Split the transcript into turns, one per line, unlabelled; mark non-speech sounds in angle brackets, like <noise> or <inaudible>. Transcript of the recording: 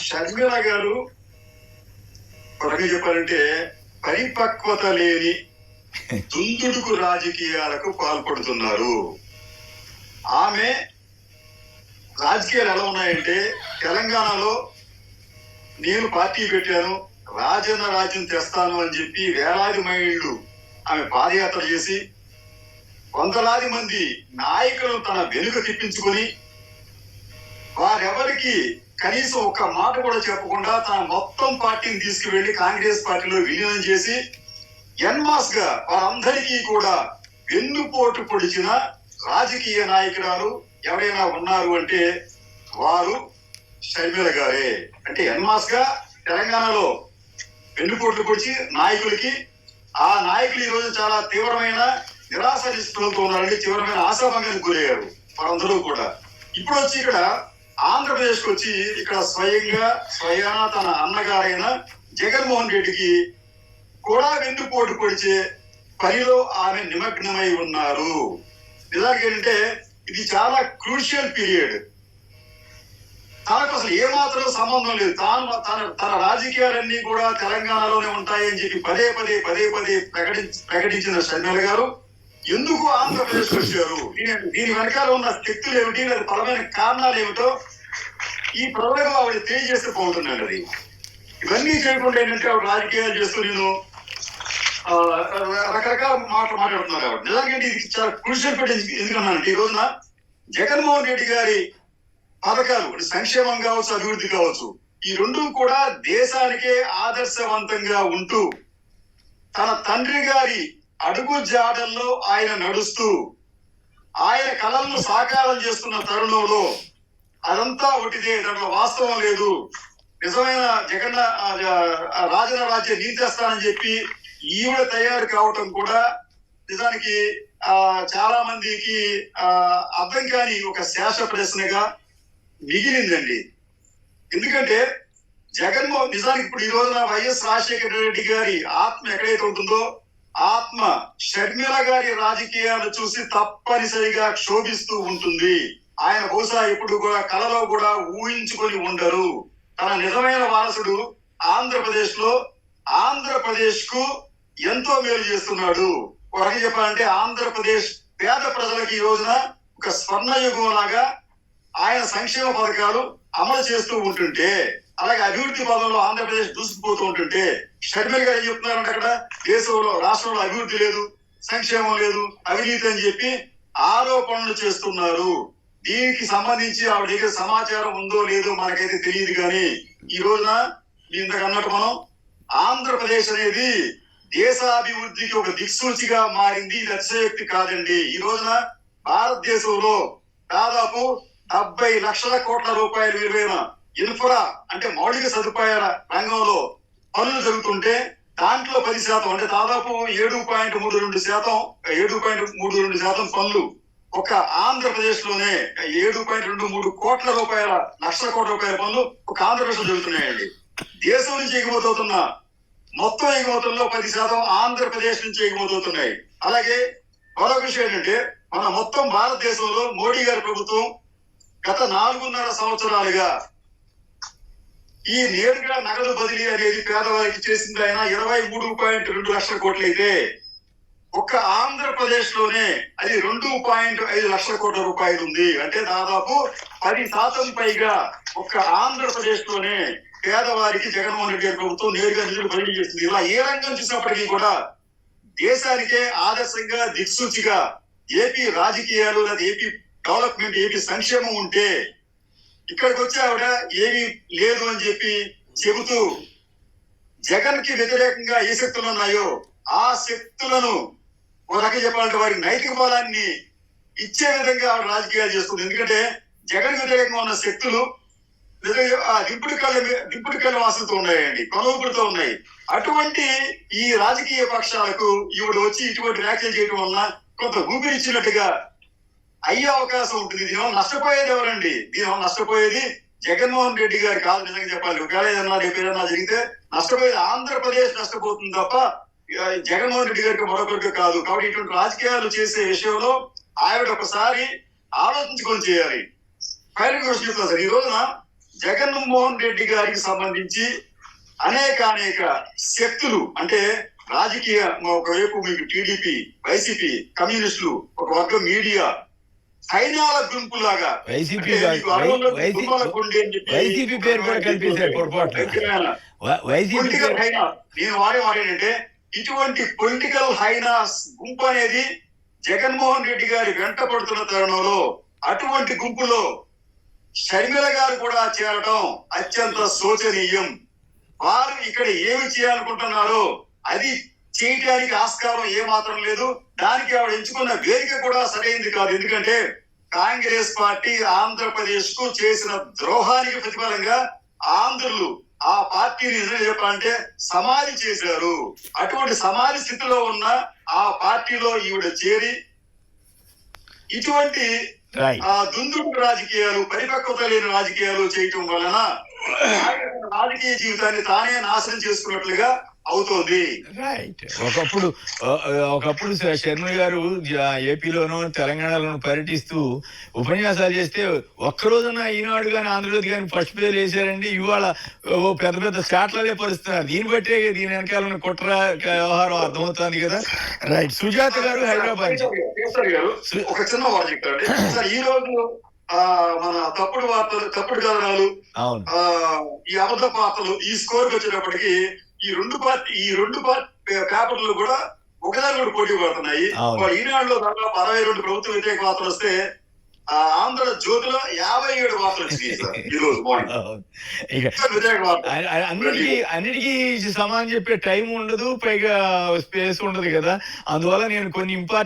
షర్మిల గారు ఒక చెప్పాలంటే పరిపక్వత లేని దుందుడుకు రాజకీయాలకు పాల్పడుతున్నారు. ఆమె రాజకీయాలు ఎలా ఉన్నాయంటే తెలంగాణలో నేను పార్టీ పెట్టాను రాజన్న రాజ్యం తెస్తాను అని చెప్పి వేలాది మైళ్ళు ఆమె పాదయాత్ర చేసి వందలాది మంది నాయకులను తన వెనుక తిప్పించుకొని వారెవరికి కనీసం ఒక్క మాట కూడా చెప్పకుండా తన మొత్తం పార్టీని తీసుకువెళ్ళి కాంగ్రెస్ పార్టీలో విలీనం చేసి ఎన్మాస్గా వారందరికీ కూడా వెన్నుపోటు పొడిచిన రాజకీయ నాయకురాలు ఎవరైనా ఉన్నారు అంటే వారు షర్మిల గారే. అంటే ఎన్మాస్గా తెలంగాణలో వెన్నుపోట్లు పొడిచి నాయకులకి ఆ నాయకులు ఈ రోజు చాలా తీవ్రమైన నిరాశ నిస్పృహలతో ఉన్నారండి తీవ్రమైన ఆశాభంగానికి గురయ్యారు వారందరూ కూడా. ఇప్పుడు వచ్చి ఇక్కడ ఆంధ్రప్రదేశ్కి వచ్చి ఇక్కడ స్వయంగా స్వయాన తన అన్నగారైన జగన్మోహన్ రెడ్డికి కూడా వెన్నుపోటు పొడిచే పనిలో ఆమె నిమగ్నమై ఉన్నారు. నిజానికి ఏంటంటే ఇది చాలా క్రూషియల్ పీరియడ్. తనకు అసలు ఏమాత్రం సంబంధం లేదు. తాను తన తన రాజకీయాలన్నీ కూడా తెలంగాణలోనే ఉంటాయని చెప్పి పదే పదే పదే పదే ప్రకటించి ప్రకటించిన షర్మిల గారు ఎందుకు ఆంధ్రప్రదేశ్ వచ్చారు దీని దీని వెనకాల ఉన్న శక్తులు ఏమిటి లేదా పరమైన కారణాలు ఏమిటో ఈ ప్రజలకు ఆవిడ తెలియజేస్తే పోతున్నాడు అది ఇవన్నీ చేయకుండా ఏంటంటే ఆవిడ రాజకీయాలు చేస్తూ నేను రకరకాల మాటలు మాట్లాడుతున్నారు ఆవిడ. నిజానికి ఇది చాలా క్రూషియల్ పెట్టింది ఎందుకన్నానంటే ఈ రోజున జగన్మోహన్ రెడ్డి గారి పథకాలు సంక్షేమం కావచ్చు అభివృద్ధి కావచ్చు ఈ రెండు కూడా దేశానికే ఆదర్శవంతంగా ఉంటూ తన తండ్రి గారి అడుగు జాడల్లో ఆయన నడుస్తూ ఆయన కళలను సాకారం చేస్తున్న తరుణంలో అదంతా ఒకటిదే దాంట్లో వాస్తవం లేదు. నిజమైన జగన్ రాజన రాజ్య నీతిస్తానని చెప్పి ఈవిడ తయారు కావటం కూడా నిజానికి ఆ చాలా మందికి ఆ అర్థం కాని ఒక శేష ప్రశ్నగా మిగిలిందండి. ఎందుకంటే జగన్మోహన్ నిజానికి ఇప్పుడు ఈ రోజున వైఎస్ రాజశేఖర రెడ్డి గారి ఆత్మ ఎక్కడైతే ఉంటుందో ఆత్మ షర్మిల గారి రాజకీయాలు చూసి తప్పనిసరిగా క్షోభిస్తూ ఉంటుంది. ఆయన బహుశా ఇప్పుడు కూడా కలలో కూడా ఊహించుకొని ఉండరు. తన నిజమైన వారసుడు ఆంధ్రప్రదేశ్లో ఆంధ్రప్రదేశ్కు ఎంతో మేలు చేస్తున్నాడు. ఒక చెప్పాలంటే ఆంధ్రప్రదేశ్ పేద ప్రజలకు ఈ రోజున ఒక స్వర్ణయుగం లాగా ఆయన సంక్షేమ పథకాలు అమలు చేస్తూ ఉంటుంటే అలాగే అభివృద్ధి పదంలో ఆంధ్రప్రదేశ్ దూసుకుపోతూ ఉంటుంటే షర్మిల్ గారు ఏం చెప్తున్నారంటే అక్కడ దేశంలో రాష్ట్రంలో అభివృద్ధి లేదు సంక్షేమం లేదు అవినీతి అని చెప్పి ఆరోపణలు చేస్తున్నారు. దీనికి సంబంధించి ఆవిడ దగ్గర సమాచారం ఉందో లేదో మనకైతే తెలియదు కానీ ఈ రోజున ఇంతకన్నట్టు మనం ఆంధ్రప్రదేశ్ అనేది దేశాభివృద్ధికి ఒక దిక్సూచిగా మారింది ఇది అతిశయోక్తి కాదండి. ఈ రోజున భారతదేశంలో దాదాపు డెబ్బై లక్షల కోట్ల రూపాయలు విలువైన ఇన్ఫ్రా అంటే మౌలిక సదుపాయాల రంగంలో పనులు జరుగుతుంటే దాంట్లో పది శాతం అంటే దాదాపు ఏడు పాయింట్ మూడు రెండు శాతం ఏడు పాయింట్ మూడు రెండు శాతం పనులు ఒక ఆంధ్రప్రదేశ్లోనే ఏడు పాయింట్ రెండు మూడు కోట్ల రూపాయల లక్షల కోట్ల రూపాయల పనులు ఒక ఆంధ్రప్రదేశ్లో జరుగుతున్నాయండి. దేశం నుంచి ఎగుమతవుతున్న మొత్తం ఎగుమతుల్లో పది శాతం ఆంధ్రప్రదేశ్ నుంచి ఎగుమతవుతున్నాయి. అలాగే మరొక విషయం ఏంటంటే మన మొత్తం భారతదేశంలో మోడీ గారి ప్రభుత్వం గత నాలుగున్నర సంవత్సరాలుగా ఈ నేరుగా నగదు బదిలీ అనేది పేదవారికి చేసింది ఆయన ఇరవై మూడు పాయింట్ రెండు లక్షల కోట్లు అయితే ఒక్క ఆంధ్రప్రదేశ్లోనే అది రెండు పాయింట్ ఐదు లక్షల కోట్ల రూపాయలు ఉంది. అంటే దాదాపు పది శాతం పైగా ఒక్క ఆంధ్రప్రదేశ్లోనే పేదవారికి జగన్మోహన్ రెడ్డి గారి ప్రభుత్వం నేరుగా నిధులు బదిలీ చేసింది. ఇలా ఏ రంగం చూసినప్పటికీ కూడా దేశానికే ఆదర్శంగా దిక్సూచిగా ఏపీ రాజకీయాలు లేదా ఏపీ డెవలప్మెంట్ ఏపీ సంక్షేమం ఉంటే ఇక్కడికి వచ్చి ఆవిడ ఏమీ లేదు అని చెప్పి చెబుతూ జగన్కి వ్యతిరేకంగా ఏ శక్తులు ఉన్నాయో ఆ శక్తులను ఒక రకంగా చెప్పాలంటే వారి నైతిక బలాన్ని ఇచ్చే విధంగా ఆవిడ రాజకీయాలు చేస్తుంది. ఎందుకంటే జగన్ వ్యతిరేకంగా ఉన్న శక్తులు ఆ దింపుడు కళ్ళ మీ- దింపుడు కళ్ళ వాసనతో ఉన్నాయండి కొనవుపులతో ఉన్నాయి. అటువంటి ఈ రాజకీయ పక్షాలకు ఈవిడ వచ్చి ఇటువంటి వ్యాఖ్యలు చేయడం వలన కొంత ఊపిరిచ్చినట్టుగా అయ్యే అవకాశం ఉంటుంది. దీనివల్ల నష్టపోయేది ఎవరండి? దీనివల్ల నష్టపోయేది జగన్మోహన్ రెడ్డి గారు కాదు నిజంగా చెప్పాలి ఒకవేళ ఏదన్నా రేపు ఏదన్నా జరిగితే నష్టపోయేది ఆంధ్రప్రదేశ్ నష్టపోతుంది తప్ప జగన్మోహన్ రెడ్డి గారికి మరొకరికి కాదు. కాబట్టి ఇటువంటి రాజకీయాలు చేసే విషయంలో ఆవిడ ఒకసారి ఆలోచించుకొని చేయాలి. ఫైనల్ క్వశ్చన్ చెప్తాను సార్. ఈ రోజున జగన్మోహన్ రెడ్డి గారికి సంబంధించి అనేక అనేక శక్తులు అంటే రాజకీయ ఒకవైపు మీకు టీడీపీ వైసీపీ కమ్యూనిస్టులు ఒక వర్గం మీడియా సైన్యాల అని చెప్పి
వైసీపీ పేరు కూడా
హైనా. నేను వాడే ఏంటంటే ఇటువంటి పొలిటికల్ హైనాస్ గుంపు అనేది జగన్మోహన్ రెడ్డి గారి వెంట పడుతున్న తరుణంలో అటువంటి గుంపులో షర్మిల గారు కూడా చేరడం అత్యంత శోచనీయం. వారు ఇక్కడ ఏమి చేయాలనుకుంటున్నారో అది చేయటానికి ఆస్కారం ఏమాత్రం లేదు. దానికి ఆవిడ ఎంచుకున్న వేదిక కూడా సరైనది కాదు. ఎందుకంటే కాంగ్రెస్ పార్టీ ఆంధ్రప్రదేశ్కు చేసిన ద్రోహానికి ప్రతిఫలంగా ఆంధ్రులు ఆ పార్టీని నిజం చెప్పాలంటే సమాధి చేశారు. అటువంటి సమాధి స్థితిలో ఉన్న ఆ పార్టీలో ఈవిడ చేరి ఇటువంటి ఆ దుందుడు రాజకీయాలు పరిపక్వత లేని రాజకీయాలు చేయటం వలన రాజకీయ జీవితాన్ని తానే నాశనం చేసుకున్నట్లుగా అవుతోంది.
రైట్ ఒకప్పుడు ఒకప్పుడు శర్మ గారు ఏపీలోను తెలంగాణలోను పర్యటిస్తూ ఉపన్యాసాలు చేస్తే ఒక్క రోజున ఈనాడు కానీ ఆంధ్రజ్యోతి కానీ ఫస్ట్ పేరు వేసారండి ఇవాళ ఓ పెద్ద పెద్ద స్టాట్లలే పరుస్తున్నారు. దీన్ని బట్టే దీని వెనకాల కుట్ర వ్యవహారం అర్థమవుతుంది కదా. రైట్ సుజాత గారు హైదరాబాద్.
ఒక చిన్న ఈ రోజు ఆ మన తప్పుడు వార్తలు తప్పుడు కథనాలు ఈ అబద్ధ వార్తలు ఈ స్కోర్ వచ్చేటప్పటికి ఈ రెండు పార్టీ ఈ రెండు పార్టీ పేపర్లు కూడా ఒకదాని కూడా పోటీ పడుతున్నాయి. ఈనాడులో దాదాపు అరవై రెండు ప్రభుత్వ వ్యతిరేక వార్తలు వస్తే ఆ ఆంధ్ర జ్యోతిలో యాభై ఏడు వార్తలు <laughs>
అన్నిటికీ అన్నిటికీ సమానం చెప్పే టైం ఉండదు పైగా స్పేస్ ఉండదు కదా. అందువల్ల నేను కొన్ని ఇంపార్టెంట్